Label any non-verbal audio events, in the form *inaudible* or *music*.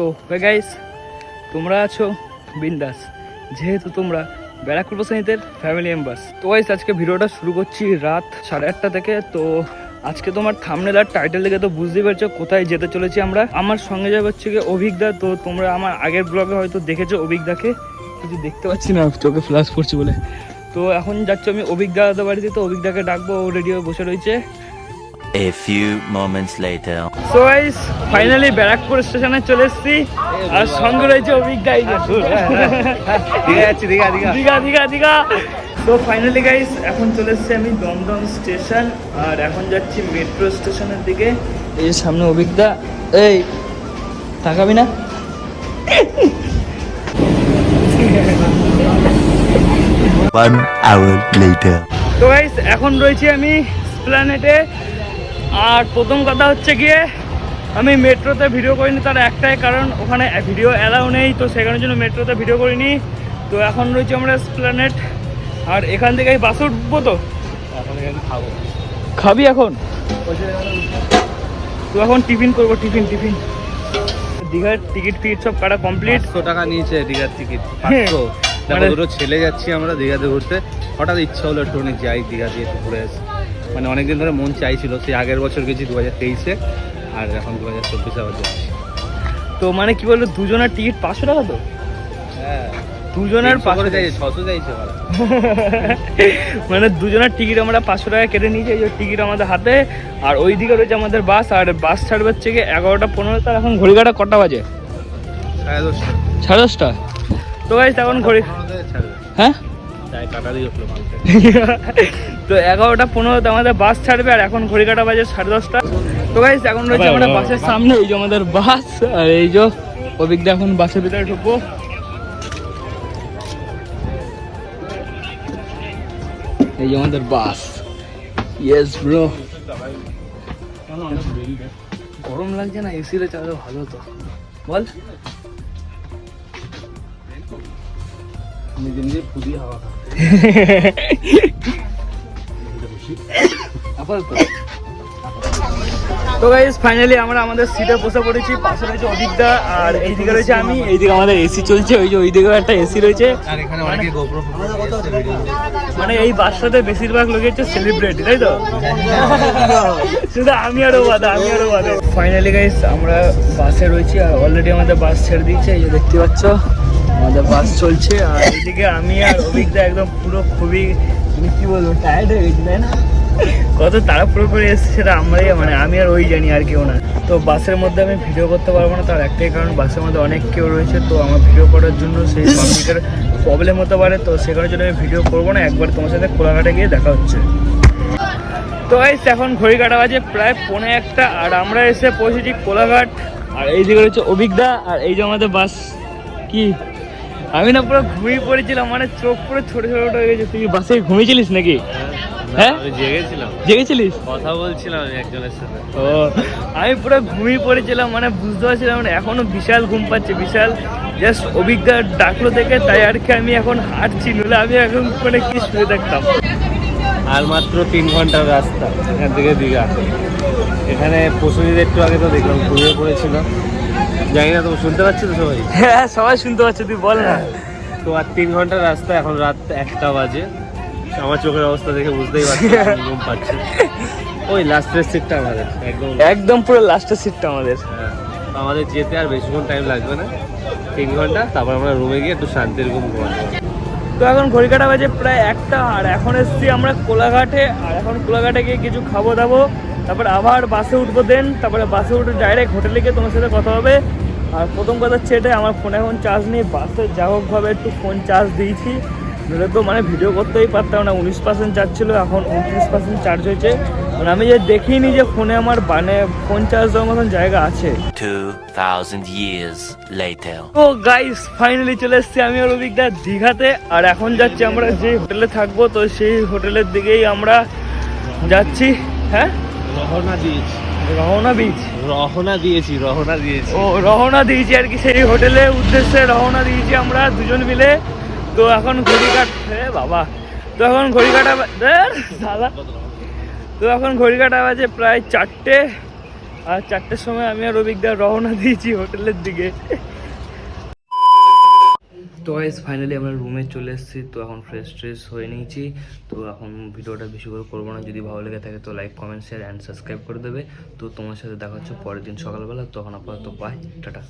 তো গাইস তোমরা আছো বিন্দাস। যেহেতু তোমরা ব্যারাকপুর শ্রেণীতে ফ্যামিলি মেম্বার্স তো গাইস আজকে ভিডিওটা শুরু করছি রাত সাড়ে আটটা থেকে। তো আজকে তোমার থামনেল আর টাইটেল দেখে তো বুঝতেই পারছ কোথায় যেতে চলেছি আমরা। আমার সঙ্গে যাবে হচ্ছে গিয়ে অভিজ্ঞতা তো তোমরা আমার আগের ব্লগে হয়তো দেখেছ অভিজ্ঞতাকে কিছু দেখতে পাচ্ছি না, চোখে ফ্লাশ পড়ছে বলে। তো এখন যাচ্ছি আমি অভিজ্ঞতা বাড়িতে। তো অভিজ্ঞতাকে ডাকবো, ও রেডি হয়ে বসে রয়েছে। A few moments later. So guys finally Barrackpore স্টেশনে চলে এসেছি। আর সঙ্গে রয়েছে এই যে। দীঘা যাচ্ছি দীঘা দীঘা। দীঘা দীঘা দীঘা। তো ফাইনালি গাইস এখন চলে এসেছি আমি দমদম স্টেশন আর এখন যাচ্ছি মেট্রো স্টেশনের দিকে। এই সামনে অভিজ্ঞতা এই তাকাবি না। One hour later. তো গাইস এখন রয়েছি আমি প্ল্যানেটে আর প্রথম কথা হচ্ছে গিয়ে আমি মেট্রোতে ভিডিও করিনি তার একটাই কারণ ওখানে ভিডিও অ্যালাউ নেই তো সেখানের জন্য মেট্রোতে ভিডিও করিনি। তো এখন রয়েছে আমরা প্ল্যানেট আর এখান থেকে বাসে উঠবো তো? এখন খাব। এখন? তো এখন টিফিন করব টিফিন টিফিন দীঘার টিকিট ফিকিট সব কাটা কমপ্লিট পাঁচশো টাকা নিয়েছে দীঘার টিকিট হ্যাঁ। পাঁচশো। মানে- দুটো ছেলে যাচ্ছি আমরা দীঘাতে ঘুরতে। হঠাৎ ইচ্ছা হলো একটু যাই দীঘা দিয়ে ঘুরে আসি। মানে অনেকদিন ধরে মন চাইছিল সেই আগের বছর গেছি দু হাজার তেইশে আর এখন দু হাজার চব্বিশে আবার যাচ্ছি। তো মানে কি বলতো দুজনের টিকিট পাঁচশো টাকা তো? হ্যাঁ। দুজনের পাঁচশো চাইছে ছশো চাইছে *laughs* মানে দুজনের টিকিট আমরা পাঁচশো টাকা কেটে নিয়েছি এই টিকিট আমাদের হাতে আর ওই দিকে রয়েছে আমাদের বাস আর বাস ছাড়বে হচ্ছে গিয়ে এগারোটা পনেরো তার এখন ঘড়িঘাটা কটা বাজে? সাড়ে দশটা। সাড়ে দশটা? তো গাইস এখন ঘড়ি হ্যাঁ? *laughs* তো এগারোটা পনেরোতে আমাদের বাস ছাড়বে আর এখন ঘড়ি কাটা বাজে সাড়ে দশটা। তো গাইস এখন রয়েছে বাবা, বাসের সামনে এই যে আমাদের বাস আর এই যে অভিজ্ঞতা এখন বাসের ভিতরে ঢুকবো। এই যে আমাদের বাস। ইয়েস ব্রো গরম লাগছে না এসিতে চালালে ভালো তো বল। নিজে নিজে ফুদিয়ে হাওয়া আপাতত তো। গাইস ফাইনালি আমরা আমাদের সিটে বসে পড়েছি পাশে রয়েছে অদিকদা আর এইদিকে রয়েছে আমি এইদিকে আমাদের এসি চলছে ওই যে ওইদিকেও একটা এসি রয়েছে। মানে এই বাসটাতে বেশিরভাগ লোক হচ্ছে সেলিব্রিটি তাই তো? শুধু আমি আরও বাদা আমি আরও বাদা ফাইনালি গাইস আমরা বাসে রয়েছি আর অলরেডি আমাদের বাস ছেড়ে দিচ্ছে এই যে দেখতে পাচ্ছ। আমাদের বাস চলছে আর *laughs* এদিকে আমি আর অভিজ্ঞতা একদম পুরো খুবই মানে কি বলব টায়ার্ড হয়ে গেছি তাই না? কত তাড়াহুড়ো করে এসেছে সেটা আমরাই মানে আমি আর ওই জানি আর কেউ না। তো বাসের মধ্যে আমি ভিডিও করতে পারব না তার একটাই কারণ বাসের মধ্যে অনেক কেউ রয়েছে তো আমার ভিডিও করার জন্য সেই *laughs* পাবলিকের প্রবলেম হতে পারে তো সে কারণের জন্য আমি ভিডিও করব না একবার তোমার সাথে কোলাঘাটে গিয়ে দেখা হচ্ছে। তো গাইস এখন ঘড়ি কাটা বাজে প্রায় পৌনে একটা আর আমরা এসে পৌঁছেছি কোলাঘাট আর এই দিকে রয়েছে অভিজ্ঞতা আর এই যে আমাদের বাস কি? আমি না পুরো ঘুমিয়ে পড়েছিলাম মানে চোখ পুরো ছোট ছোট হয়ে গেছে। তুই বাসে ঘুমিয়েছিলিস নাকি? হ্যাঁ? জেগেছিলাম। জেগেছিলিস? কথা বলছিলাম আমি একজনের সাথে। ও আমি পুরো ঘুমিয়ে পড়েছিলাম মানে বুঝতে পারছিলাম না এখনও বিশাল ঘুম পাচ্ছে বিশাল জাস্ট ডাকলো দেখে তাই আর কি আমি এখন হাঁটছি নলে আমি এখন কি শুয়ে থাকতাম। আর মাত্র তিন ঘণ্টার রাস্তা এখান থেকে দীঘা। এখানে পশুদের একটু আগে তো দেখলাম ঘুমিয়ে পড়েছিল। জানি না তুমি শুনতে পাচ্ছি তো সবাই? হ্যাঁ সবাই শুনতে পাচ্ছে তুই বল না। তো আর তিন ঘণ্টার রাস্তা এখন রাত একটা বাজে। আমার চোখের অবস্থা দেখে বুঝতেই পারছি ঘুম পাচ্ছি। ওই লাস্টের সিটটা আমাদের একদম। একদম পুরো লাস্টের সিটটা আমাদের। হ্যাঁ। আমাদের যেতে আর বেশিক্ষণ টাইম লাগবে না। তিন ঘণ্টা তারপর আমরা রুমে গিয়ে একটু শান্তির ঘুম ঘুমাবো তো এখন ঘড়ি কাটা বাজে প্রায় একটা, আর এখন এসছি আমরা কোলাঘাটে, আর এখন কোলাঘাটে গিয়ে কিছু খাব দাবো। তারপর আবার বাসে উঠবো দেন, তারপরে বাসে উঠে ডাইরেক্ট হোটেলে গিয়ে তোমার সাথে কথা হবে। আর প্রথম কথা হচ্ছে এটাই, আমার ফোনে এখন চার্জ নেই, বাসে যা হোকভাবে একটু ফোন চার্জ দিয়েছি। নইলে তো মানে ভিডিও করতেই পারতাম না, উনিশ পার্সেন্ট চার্জ ছিল, এখন উনত্রিশ পার্সেন্ট চার্জ হয়েছে। মানে আমি যে দেখিনি যে ফোনে আমার বানে ফোন চার্জ দেওয়ার মতন জায়গা আছে। 2,000 years later. তো গাইস ফাইনালি চলে এসেছি আমি আর অভিজ্ঞতা দীঘাতে আর এখন যাচ্ছি আমরা যে হোটেলে থাকব তো সেই হোটেলের দিকেই আমরা যাচ্ছি হ্যাঁ? রহনা দিয়েছি। রহনা বিচ রহনা দিয়েছি রহনা দিয়েছি। ও রহনা দিয়েছি আর কি সেই হোটেলে উদ্দেশ্যে রহনা দিয়েছি আমরা দুজন মিলে। তো এখন ঘড়ি কাটছে বাবা তো এখন ঘড়ি কাটা শালা। তো এখন ঘড়ি কাটা বাজে প্রায় চারটে। আর চারটের সময় আমি আর অভিজ্ঞা রওনা দিয়েছি হোটেলের দিকে। তো গাইস ফাইনালি আমরা রুমে চলে এসেছি, তো এখন ফ্রেশ ট্রেশ হয়ে নিয়েছি। তো এখন ভিডিওটা বেশি করে করব না, যদি ভালো লেগে থাকে তো like comment share and subscribe করে দেবে। তো তোমার সাথে দেখা হচ্ছে পরের দিন সকালবেলা, তখন আপাতত বাই টাটা।